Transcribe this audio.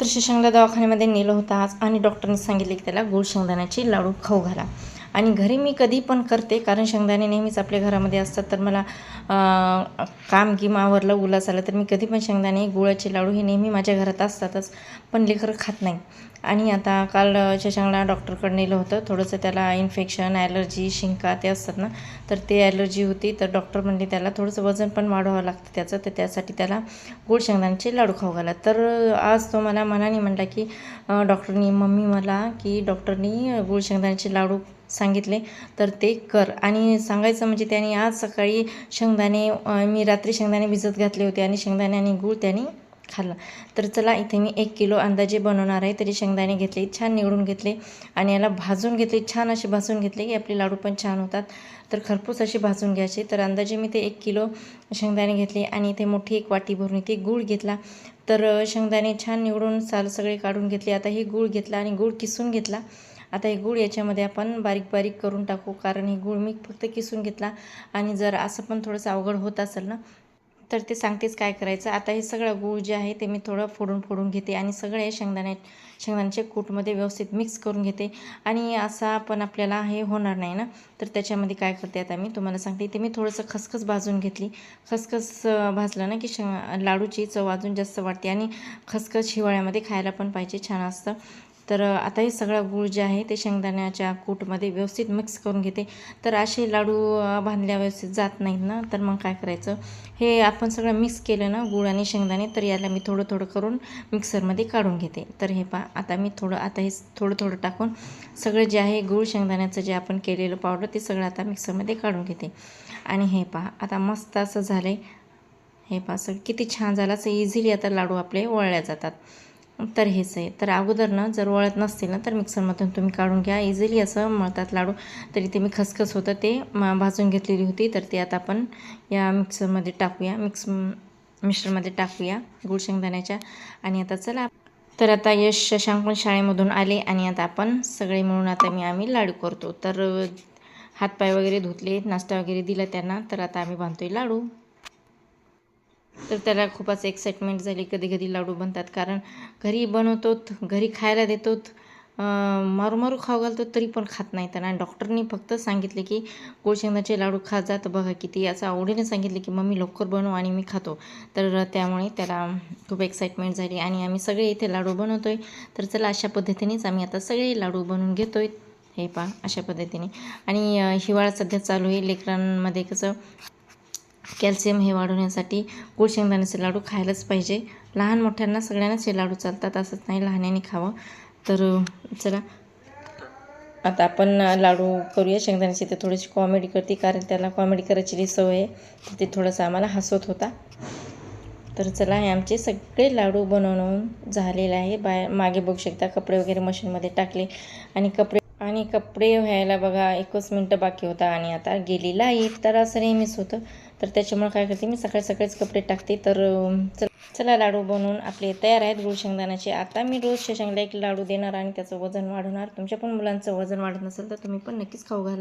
तर शशांकला दवाखान्यामध्ये नेलं होतं आज आणि डॉक्टरने सांगितले की त्याला गुळ शेंगदाण्याची लाडू खाऊ घाला. आणि घरी मी कधी पण करते कारण शेंगदाणे नेहमीच आपल्या घरामध्ये असतात. तर मला काम किंवा आवरलं उलास आलं तर मी कधी पण शेंगदाणे गुळाचे लाडू हे नेहमी माझ्या घरात असतातच. पण लेकरं खात नाही. आणि आता काल शशांकला डॉक्टरकडे नेलं होतं. थोडंसं त्याला इन्फेक्शन ॲलर्जी शिंका ते असतात ना तर ते ॲलर्जी होती. तर डॉक्टर म्हणले त्याला थोडंसं वजन पण वाढवावं लागतं त्याचं. तर त्यासाठी त्याला गोड शेंगदाण्याचे लाडू खाऊ घाला. तर आज तो मला मनाने म्हणला की डॉक्टरनी मम्मी मला की डॉक्टरनी गुळ शेंगदाण्याचे लाडू सांगितले. तर ते कर. आणि सांगायचं म्हणजे त्याने आज सकाळी शेंगदाणे मी रात्री शेंगदाणे भिजत घातले होते आणि शेंगदाणे आणि गूळ त्याने खाल्ला. तर चला इथे मी एक किलो अंदाजे बनवणार आहे. तरी शेंगदाणे घेतले छान निवडून घेतले आणि याला भाजून घेतले. छान असे भाजून घेतले की आपले लाडू पण छान होतात. तर खरपूस असे भाजून घ्यायचे. तर अंदाजे मी ते एक किलो शेंगदाणे घेतले आणि इथे मोठी एक वाटी भरून इथे गूळ घेतला. तर शेंगदाणे छान निवडून साल सगळे काढून घेतले. आता हे गूळ घेतला आणि गूळ किसून घेतला. आता हे गूळ याच्यामध्ये आपण बारीक बारीक करून टाकू कारण हे गूळ मी फक्त किसून घेतला. आणि जर असं पण थोडंसं अवघड होत असेल ना तर ते सांगतेच काय करायचं. आता हे सगळं गूळ जे आहे ते मी थोडं फोडून फोडून घेते आणि सगळे शेंगदाणे शेंगदाण्याच्या कूटमध्ये व्यवस्थित मिक्स करून घेते. आणि असा पण आपल्याला हे होणार नाही ना. तर त्याच्यामध्ये काय करते आता मी तुम्हाला सांगते. ते मी थोडंसं खसखस भाजून घेतली. खसखस भाजलं ना की शेंग लाडूची चव अजून जास्त वाढते. आणि खसखस हिवाळ्यामध्ये खायला पण पाहिजे छान असतं. तर आता हे सगळं गूळ जे आहे ते शेंगदाण्याच्या कूटमध्ये व्यवस्थित मिक्स करून घेते. तर असे लाडू बांधल्या व्यवस्थित जात नाहीत ना तर मग काय करायचं? हे आपण सगळं मिक्स केलं ना गूळ आणि शेंगदाणे तर याला मी थोडं थोडं करून मिक्सरमध्ये काढून घेते. तर हे पहा आता मी थोडं आता हे थोडं थोडं टाकून सगळं जे आहे गूळ शेंगदाण्याचं जे आपण केलेलं पावडर ते सगळं आता मिक्सरमध्ये काढून घेते. आणि हे पहा आता मस्त असं झालं आहे हे पहा सगळं किती छान झालं असं इझिली आता लाडू आपले वळल्या जातात. तर हेच आहे. तर अगोदर ना जर वळत नसतील ना तर मिक्सरमधून तुम्ही काढून घ्या. इझिली असं मळतात लाडू. तर इथे मी खसखस होतं ते भाजून घेतलेली होती. तर ते आता आपण या मिक्सरमध्ये टाकूया. मिक्स मिक्सरमध्ये टाकूया गुळ शेंगदाण्याच्या. आणि आता चला. तर आता यश शशांक पण शाळेमधून आले आणि आता आपण सगळे मिळून आता मी आम्ही लाडू करतो. तर हातपाय वगैरे धुतले नाश्ता वगैरे दिला त्यांना. तर आता आम्ही बांधतोय लाडू. तर त्याला खूपच एक्साइटमेंट झाली. कधी कधी लाडू बनतात. कारण घरी बनवतो घरी खायला देतो मारू मारू खाऊ घालतो तरी पण खात नाही त्यांना डॉक्टरनी फक्त सांगितले की गोडशेंगाचे लाडू खा जात बघा किती असं आवडीने सांगितले की मम्मी लवकर बनव आणि मी खातो. तर त्यामुळे त्याला खूप एक्साइटमेंट झाली. आणि आम्ही सगळे इथे लाडू बनवतोय. तर चला अशा पद्धतीनेच आम्ही आता सगळे लाडू बनवून घेतोय. हे पहा अशा पद्धतीने. आणि हिवाळा सध्या चालू आहे. लेकरांमध्ये कसं कॅल्शियम हे वाढवण्यासाठी गुळ शेंगदाण्याचे लाडू खायलाच पाहिजे. लहान मोठ्यांना सगळ्यांनाच हे लाडू चालतात असंच नाही लहान्याने खावं. तर चला. आता आपण लाडू करूया शेंगदाण्याची. ते थोडीशी कॉमेडी करते कारण त्याला कॉमेडी करायची जी सवय आहे. तर ते थोडंसं आम्हाला हसवत होता. तर चला हे आमचे सगळे लाडू बनवून झालेले आहे. बाय मागे बघू शकता कपडे वगैरे मशीनमध्ये टाकले. आणि कपडे आणि कपडे व्हायला बघा एकच मिनटं बाकी होता आणि आता गेली लाइट तर असं नेहमीच होतं. तर त्याच्यामुळे काय करते मी सकाळी सकाळीच कपडे टाकते. तर चल चला लाडू बनवून आपले तयार आहेत गुळ शेंगदाण्याचे. आता मी रोज शेंगला एक लाडू देणार आणि त्याचं वजन वाढवणार. तुमच्या पण मुलांचं वजन वाढत नसेल तर तुम्ही पण नक्कीच खाऊ घाला.